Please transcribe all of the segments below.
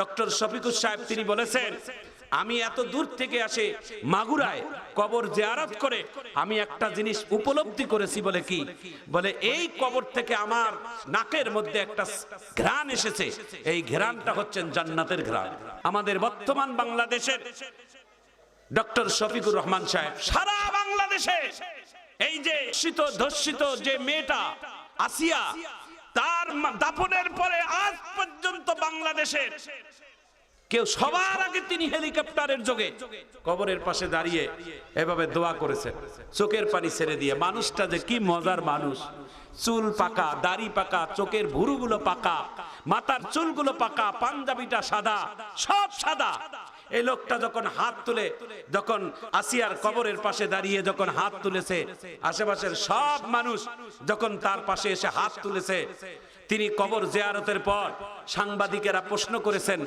Doctor Shafiqur সাহেব তিনি বলেছেন, আমি এত দূর থেকে আসে মাগুরায় কবর জিয়ারত করে, আমি একটা জিনিস উপলব্ধি করেছি বলে কি? বলে এই কবর থেকে আমার নাকের মধ্যে একটা ঘ্রাণ এসেছে। এই ঘ্রাণটা হচ্ছেন জান্নাতের ঘ্রাণ। আমাদের বর্তমান বাংলাদেশের ডক্টর শফিকুর রহমান সাহেব, সারা বাংলাদেশে এই যে শীত ধর্ষিত যে মেয়েটা, আসিয়া তার দাফনের পরে আজ পর্যন্ত বাংলাদেশের কেউ সবার আগে তিনি হেলিকপ্টারের যোগে কবরের পাশে দাঁড়িয়ে এভাবে দোয়া করেছেন। চোখের পানি ছেড়ে দিয়ে, মানুষটা যে কি মজার মানুষ। চুল পাকা, দাড়ি পাকা, চোখের ভুরুগুলো পাকা, মাথার চুলগুলো পাকা, পাঞ্জাবিটা সাদা, সব সাদা। এই লোকটা যখন হাত তুলে, যখন আসিয়ার কবরের পাশে দাঁড়িয়ে যখন হাত তুলেছে, আশেপাশের সব মানুষ যখন তার পাশে এসে হাত তুলেছে তিনি কবর জিয়ারতের পর সাংবাদিকেরা প্রশ্ন করেছেন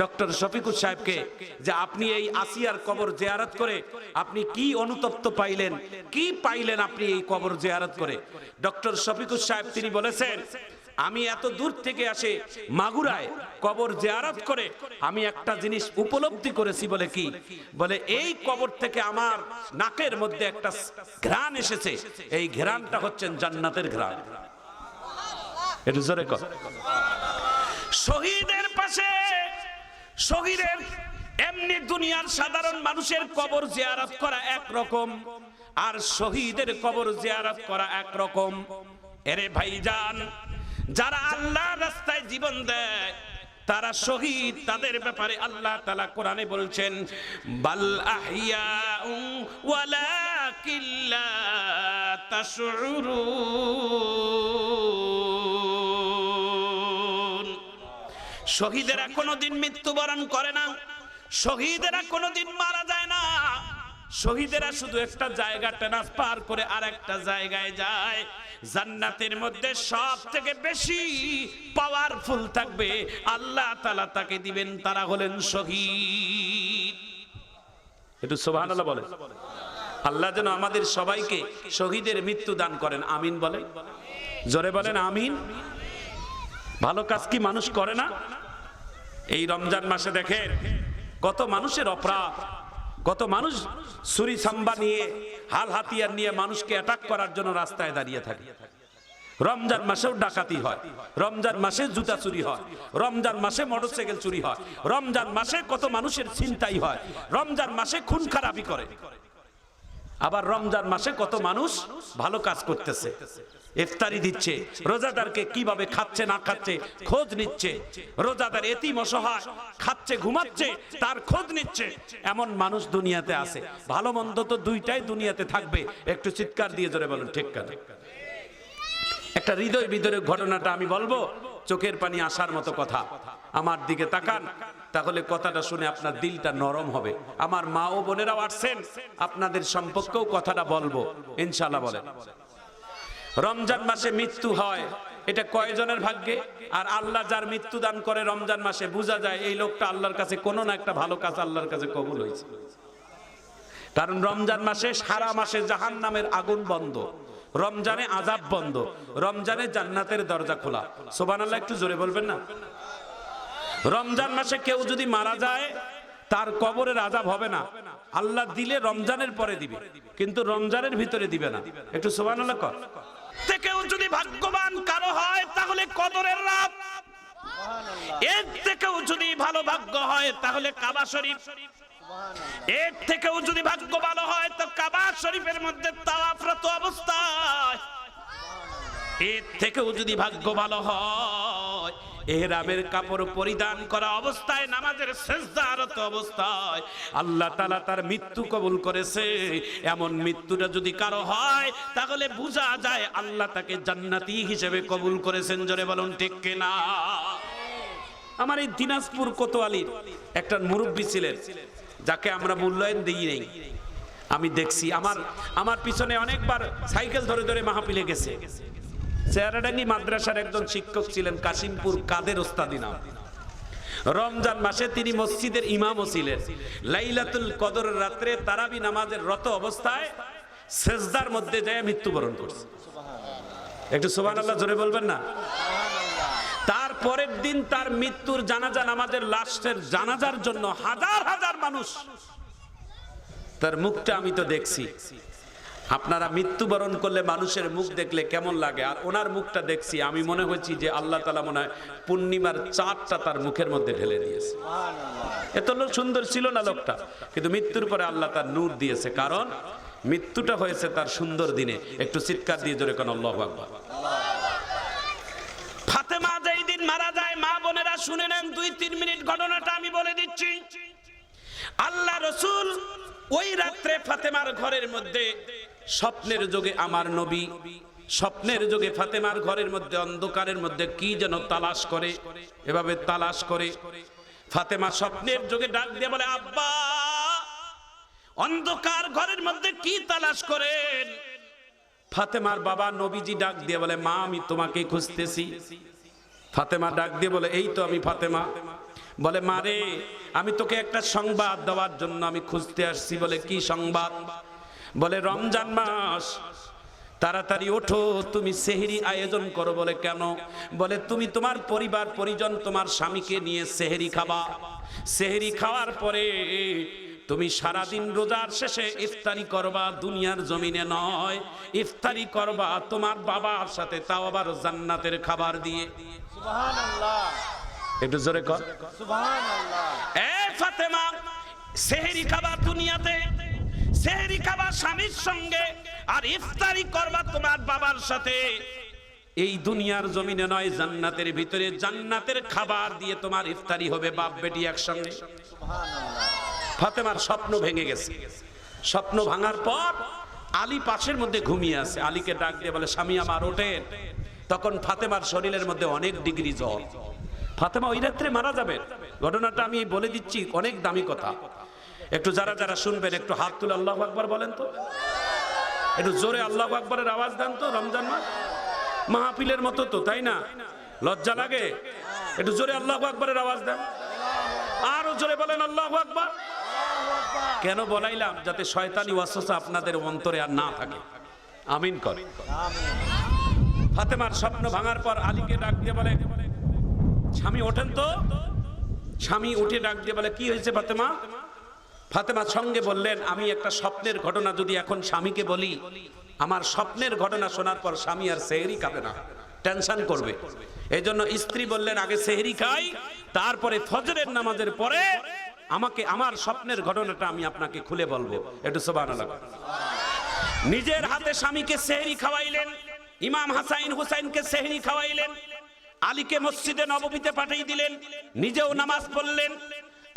ডক্টর শফিকুর সাহেবকে যে আপনি এই আসিয়ার কবর জিয়ারত করে আপনি কি অনুতপ্ত পাইলেন? কি পাইলেন আপনি এই কবর জিয়ারত করে? ডক্টর শফিকুর সাহেব তিনি বলেছেন, আমি এত দূর থেকে আসে মাগুরায় কবর জিয়ারত করে আমি একটা জিনিস উপলব্ধি করেছি বলে কি? বলে এই কবর থেকে আমার নাকের মধ্যে একটা ঘ্রাণ এসেছে। এই ঘ্রাণটা হচ্ছেন জান্নাতের ঘ্রাণ। একটু জোরে কর শহীদের পাশে, শহীদের এমনি দুনিয়ার সাধারণ মানুষের কবর জিয়ারত করা এক রকম আর শহীদের কবর জিয়ারত করা এক রকম এরে ভাইজান, যারা আল্লাহ রাস্তায় জীবন দেয়, তারা শহীদ, তাদের ব্যাপারে আল্লাহ তালা কোরআনে বলছেন, বাল আহিয়া ওয়ালাকিল্লা তাশউরুন। শহীদেরা কোনোদিন মৃত্যুবরণ করে না। শহীদেরা কোনোদিন মারা যায় না। শহীদেরা শুধু একটা জায়গা টেনাস পার করে আর একটা জায়গায় যায়। জান্নাতের মধ্যে সব থেকে বেশি পাওয়ারফুল থাকবে। আল্লাহ তালা তাকে দিবেন, তারা হলেন শহীদ। একটু সোভান বলে আল্লাহ যেন আমাদের সবাইকে শহীদের মৃত্যু দান করেন। আমিন বলে জোরে বলেন, আমিন। ভালো কাজ কি মানুষ করে না? এই রমজান মাসে দেখেন কত মানুষের অপরাধ, কত মানুষ ছুরি সাম্বা নিয়ে, হাল হাতিয়ার নিয়ে মানুষকে অ্যাটাক করার জন্য রাস্তায় দাঁড়িয়ে থাকে। রমজান মাসেও ডাকাতি হয়, রমজান মাসে জুতা চুরি হয়, রমজান মাসে মোটরসাইকেল চুরি হয়, রমজান মাসে কত মানুষের চিন্তাই হয়, রমজান মাসে খুন খারাপি করে। আবার রমজান মাসে কত মানুষ ভালো কাজ করতেছে। ইফতারি দিচ্ছে, রোজাদারকে কীভাবে খাচ্ছে, না খাচ্ছে, খোঁজ নিচ্ছে। রোজাদার এতিম অসহায়, খাচ্ছে, ঘুমাচ্ছে, তার খোঁজ নিচ্ছে। এমন মানুষ দুনিয়াতে আছে। ভালো মন্দ তো দুইটাই দুনিয়াতে থাকবে। একটু চিৎকার দিয়ে জোরে বলুন, ঠিক কাজে একটা হৃদয় বিদরের ঘটনাটা আমি বলব, চোখের পানি আসার মতো কথা। আমার দিকে তাকান, তাহলে কথাটা শুনে আপনার দিলটা নরম হবে। আমার মা ও বোনেরাও আসছেন, আপনাদের সম্পর্কেও কথাটা বলব ইনশাল্লাহ বলেন। রমজান মাসে মৃত্যু হয়, এটা কয়জনের ভাগ্যে? আর আল্লাহ যার মৃত্যু দান করে রমজান মাসে, বোঝা যায় এই লোকটা আল্লাহর কাছে কোনো না একটা ভালো কাজ আল্লাহর কাছে কবুল হয়েছে। কারণ রমজান মাসে সারা মাসে জাহান নামের আগুন বন্ধ, রমজানে আজাব বন্ধ, রমজানে জান্নাতের দরজা খোলা। সোবান আল্লাহ একটু জোরে বলবেন না? রমজান মাসে কেউ যদি মারা যায়, তার কবরের আজাব হবে না। আল্লাহ দিলে রমজানের পরে দিবে, কিন্তু রমজানের ভিতরে দিবে না। একটু সোবান আল্লাহ কর। থেকেও যদি ভাগ্যবান কারও হয়, তাহলে কদরের রাত। এর থেকেও যদি ভালো ভাগ্য হয়, তাহলে কাবা শরীফ। এর থেকেও যদি ভাগ্য ভালো হয়, তো কাবা শরীফের মধ্যে তাওয়াফরত অবস্থায়। এর থেকেও যদি ভাগ্য ভালো হয় এহরামের কাপড় পরিধান করা অবস্থায়, নামাজের শেষদারত অবস্থায়, আল্লাহ তালা তার মৃত্যু কবুল করেছে। এমন মৃত্যুটা যদি কারও হয়, তাহলে বোঝা যায় আল্লাহ তাকে জান্নাতি হিসেবে কবুল করেছেন। জোরে বলুন, ঠিক কিনা? আমার এই দিনাজপুর কোতোয়ালির একটা মুরব্বী ছিলেন, যাকে আমরা মূল্যায়ন দিই নেই। আমি দেখছি, আমার আমার পিছনে অনেকবার সাইকেল ধরে ধরে মাহাপিলে গেছে। চেয়ারাডাঙ্গি মাদ্রাসার একজন শিক্ষক ছিলেন কাশিমপুর কাদের ওস্তাদি নাম। রমজান মাসে তিনি মসজিদের ইমামও ছিলেন। লাইলাতুল কদরের রাত্রে তারাবি নামাজের রত অবস্থায় সেজদার মধ্যে যায় মৃত্যুবরণ করছে। একটু সুবহানাল্লাহ জোরে বলবেন না? তারপরের দিন তার মৃত্যুর জানাজা নামাজের লাশের জানাজার জন্য হাজার হাজার মানুষ। তার মুখটা আমি তো দেখছি। আপনারা মৃত্যুবরণ করলে মানুষের মুখ দেখলে কেমন লাগে? আর ওনার মুখটা দেখছি, আমি মনে হয়েছি যে আল্লাহ তালা মনে হয় পূর্ণিমার চাঁদটা তার মুখের মধ্যে ঢেলে দিয়েছে। এত লোক সুন্দর ছিল না লোকটা? কিন্তু মৃত্যুর পরে আল্লাহ তার নূর দিয়েছে। কারণ মৃত্যুটা হয়েছে তার সুন্দর দিনে। একটু চিৎকার দিয়ে জোরে কোন আল্লাহ আকবার। ফাতেমা যেই দিন মারা যায়, মা বোনেরা শুনে নেন, দুই তিন মিনিট ঘটনাটা আমি বলে দিচ্ছি। আল্লাহ রসুল ওই রাত্রে ফাতেমার ঘরের মধ্যে স্বপ্নের যোগে আমার নবী, স্বপ্নের যোগে ফাতেমার ঘরের মধ্যে, অন্ধকারের মধ্যে কি যেন তালাশ করে, এভাবে তালাশ করে। ফাতেমা স্বপ্নের যোগে ডাক দিয়ে বলে, আব্বা, অন্ধকার ঘরের মধ্যে কি তালাশ করেন? ফাতেমার বাবা নবীজি ডাক দিয়ে বলে, মা, আমি তোমাকে খুঁজতেছি। ফাতেমা ডাক দিয়ে বলে, এই তো আমি ফাতেমা। বলে মারে আমি তোকে একটা সংবাদ দেওয়ার জন্য আমি খুঁজতে আসছি। বলে, কি সংবাদ? বলে রমজান মাস তাড়াতাড়ি ওঠো তুমি সেহেরি আয়োজন করো। বলে কেন? বলে তুমি তোমার পরিবার পরিজন তোমার স্বামীকে নিয়ে সেহেরি খাবা। সেহেরি খাওয়ার পরে তুমি সারাদিন রোজার শেষে ইফতারি করবা দুনিয়ার জমিনে নয়। ইফতারি করবা তোমার বাবার সাথে তাও আবার জান্নাতের খাবার দিয়ে। একটু জোরে কর। ফাতেমা সেহেরি খাবা দুনিয়াতে সেহেরি খাবা স্বামীর সঙ্গে আর ইফতারি করবা তোমার বাবার সাথে। এই দুনিয়ার জমিনে নয় জান্নাতের ভিতরে জান্নাতের খাবার দিয়ে তোমার ইফতারি হবে বাপ বেটি একসঙ্গে। ফাতেমার স্বপ্ন ভেঙে গেছে। স্বপ্ন ভাঙার পর আলী পাশের মধ্যে ঘুমিয়ে আছে। আলীকে ডাক দিয়ে বলে স্বামী আমার ওঠেন। তখন ফাতেমার শরীরের মধ্যে অনেক ডিগ্রি জ্বর। ফাতেমা ওই রাত্রে মারা যাবেন ঘটনাটা আমি বলে দিচ্ছি অনেক দামি কথা। একটু যারা যারা শুনবেন, একটু হাত তুলে আল্লাহ আকবর বলেন তো। একটু জোরে আল্লাহ আকবরের আওয়াজ দেন তো, রমজান মাস। মাহফিলের মতো তো, তাই না? লজ্জা লাগে? একটু জোরে আল্লাহ আকবরের আওয়াজ দেন। আরও জোরে বলেন আল্লাহ আকবর। কেন বলাইলাম? যাতে শয়তানি ওয়াসওয়াসা আপনাদের অন্তরে আর না থাকে। আমিন করে। ফাতেমার স্বপ্ন ভাঙার পর আলীকে ডাক দিয়ে বলে, স্বামী, ওঠেন তো? স্বামী উঠে ডাক দিয়ে বলে, কি হয়েছে ফাতেমা? ফাতেমা সঙ্গে বললেন, আমি একটা স্বপ্নের ঘটনা যদি এখন স্বামীকে বলি, আমার স্বপ্নের ঘটনা শোনার পর স্বামী আর সেহরি খাবে না, টেনশন করবে। এই জন্য স্ত্রী বললেন, আগে সেহরি খাই, তারপরে ফজরের নামাজের পরে আমাকে, আমার স্বপ্নের ঘটনাটা আমি আপনাকে খুলে বলব। একটু সোবান নিজের হাতে স্বামীকে সেহরি খাওয়াইলেন, ইমাম হাসাইন হুসাইনকে সেহরি খাওয়াইলেন, আলীকে মসজিদে নবমীতে পাঠিয়ে দিলেন, নিজেও নামাজ পড়লেন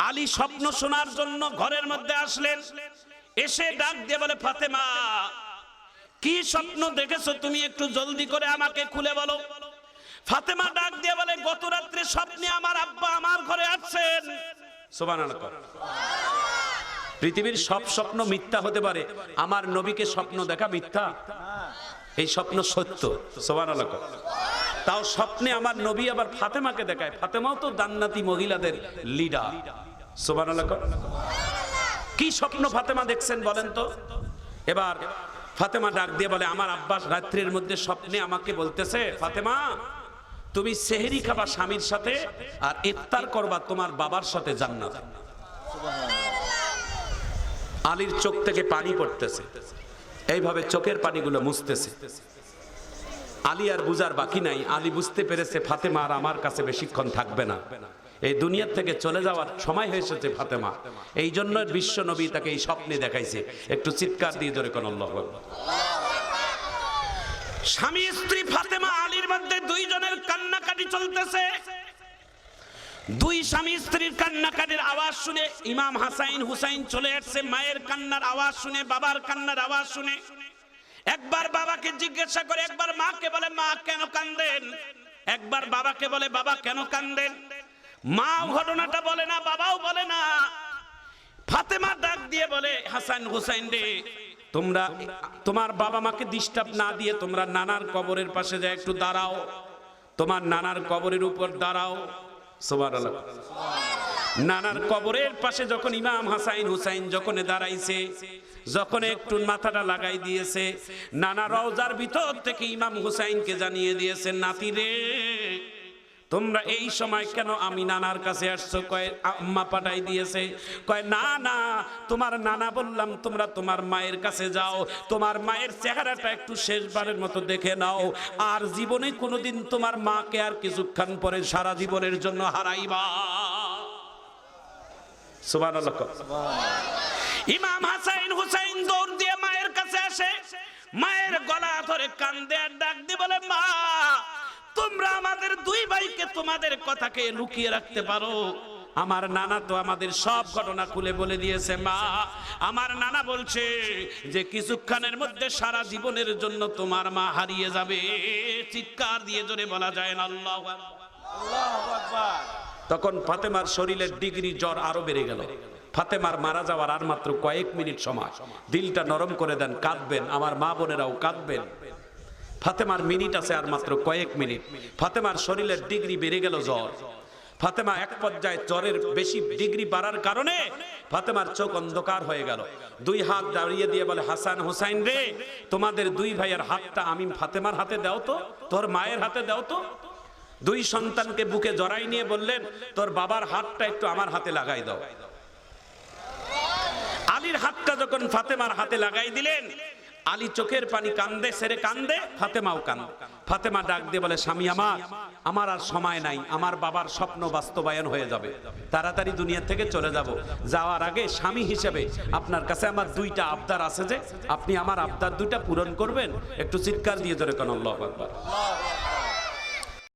আলী স্বপ্ন শোনার জন্য ঘরের মধ্যে আসলেন। এসে ডাক দিয়ে বলে, ফাতেমা, কি স্বপ্ন দেখেছ তুমি একটু জলদি করে আমাকে খুলে বলো? ফাতেমা ডাক দিয়ে বলে, গত রাত্রে স্বপ্নে আমার আব্বা আমার ঘরে আসছেন। পৃথিবীর সব স্বপ্ন মিথ্যা হতে পারে, আমার নবীকে স্বপ্ন দেখা মিথ্যা। এই স্বপ্ন সত্য কর। তাও স্বপ্নে আমার নবী আবার ফাতেমাকে দেখায়। ফাতেমাও তো দান্নাতি মহিলাদের লিডার কি স্বপ্ন ফাতেমা দেখছেন বলেন তো? এবার ফাতেমা ডাক দিয়ে বলে, আমার আব্বাস রাত্রির মধ্যে স্বপ্নে আমাকে বলতেছে, ফাতেমা, তুমি সেহেরি খাবা স্বামীর সাথে আর ইফতার করবা তোমার বাবার সাথে জান্নাত। আলীর চোখ থেকে পানি পড়তেছে। এইভাবে চোখের পানিগুলো মুছতেছে। আলী আর বুঝার বাকি নাই। আলী বুঝতে পেরেছে, ফাতেমা আর আমার কাছে বেশিক্ষণ থাকবে না। এই দুনিয়ার থেকে চলে যাওয়ার সময় হয়েছে ফাতেমা। এই জন্য বিশ্ব নবী তাকে এই স্বপ্নে দেখাইছে। একটু চিৎকার দিয়ে ধরে কোন স্বামী, স্ত্রী, ফাতেমা, আলীর মধ্যে দুইজনের কান্নাকাটি চলতেছে। দুই স্বামী, স্ত্রীর কান্নাকাটির আওয়াজ শুনে ইমাম হাসাইন হুসাইন চলে আসছে। মায়ের কান্নার আওয়াজ শুনে, বাবার কান্নার আওয়াজ শুনে। একবার বাবাকে জিজ্ঞাসা করে, একবার মাকে বলে, মা, কেন কান্দেন? একবার বাবাকে বলে, বাবা, কেন কান্দেন? মা ঘটনাটা বলে না, বাবাও বলে না। ফাতেমা ডাক দিয়ে বলে, হাসান হুসাইন রে, তোমরা, তোমার বাবা মাকে ডিস্টার্ব না দিয়ে তোমরা নানার কবরের পাশে যা একটু দাঁড়াও। তোমার নানার কবরের উপর দাঁড়াও। সুবহানাল্লাহ। নানার কবরের পাশে যখন ইমাম হাসাইন হুসাইন যখন দাঁড়াইছে, যখন একটু মাথাটা লাগাই দিয়েছে, নানা রওজার ভিতর থেকে ইমাম হুসাইনকে জানিয়ে দিয়েছে, নাতি রে তোমরা এই সময় কেন আমি নানার কাছে আসছো? কয়, আম্মা পাঠাই দিয়েছে। কয়, না না, তোমার নানা বললাম, তোমরা তোমার মায়ের কাছে যাও। তোমার মায়ের চেহারাটা একটু শেষবারের মতো দেখে নাও। আর জীবনে কোনোদিন তোমার মাকে আর কিছুক্ষণ পরে সারা জীবনের জন্য হারাইবা। সুবহানাল্লাহ ইমাম হাসাইন হুসাইন দৌড় দিয়ে মায়ের কাছে আসে। মায়ের গলা ধরে কান্দে আর ডাক দিয়ে বলে, মা তোমরা আমাদের দুই ভাইকে তোমাদের কথাকে লুকিয়ে রাখতে পারো। আমার নানা তো আমাদের সব ঘটনা খুলে বলে দিয়েছে, মা। আমার নানা বলছে যে, কিছুক্ষণের মধ্যে সারা জীবনের জন্য তোমার মা হারিয়ে যাবে। চিৎকার দিয়ে জোরে বলা যায় না, আল্লাহ তখন ফাতেমার শরীরের ডিগ্রি জ্বর আরও বেড়ে গেল। ফাতেমার মারা যাওয়ার আর মাত্র কয়েক মিনিট সময়। দিলটা নরম করে দেন, কাঁদবেন। আমার মা বোনেরাও কাঁদবেন। ফাতেমার মিনিট আছে আর মাত্র কয়েক মিনিট। ফাতেমার শরীরের ডিগ্রি বেড়ে গেল জ্বর। ফাতেমা এক পর্যায়ে জ্বরের বেশি ডিগ্রি বাড়ার কারণে ফাতেমার চোখ অন্ধকার হয়ে গেল। দুই হাত দাঁড়িয়ে দিয়ে বলে, হাসান হোসাইন রে, তোমাদের দুই ভাইয়ের হাতটা আমি ফাতেমার হাতে দাও তো, তোর মায়ের হাতে দাও তো। দুই সন্তানকে বুকে জড়াই নিয়ে বললেন, তোর বাবার হাতটা একটু আমার হাতে লাগাই দাও। আলীর হাতটা যখন ফাতেমার হাতে লাগাই দিলেন আলী চোখের পানি কান্দে, সেরে কান্দে, ফাতেমাও কান্দে। ফাতেমা ডাক দিয়ে বলে, স্বামী আমার আমার আর সময় নাই, আমার বাবার স্বপ্ন বাস্তবায়ন হয়ে যাবে। তাড়াতাড়ি দুনিয়া থেকে চলে যাব। যাওয়ার আগে স্বামী হিসেবে আপনার কাছে আমার দুইটা আবদার আছে যে, আপনি আমার আবদার দুইটা পূরণ করবেন। একটু চিৎকার দিয়ে ধরে কেন, আল্লাহ আকবার।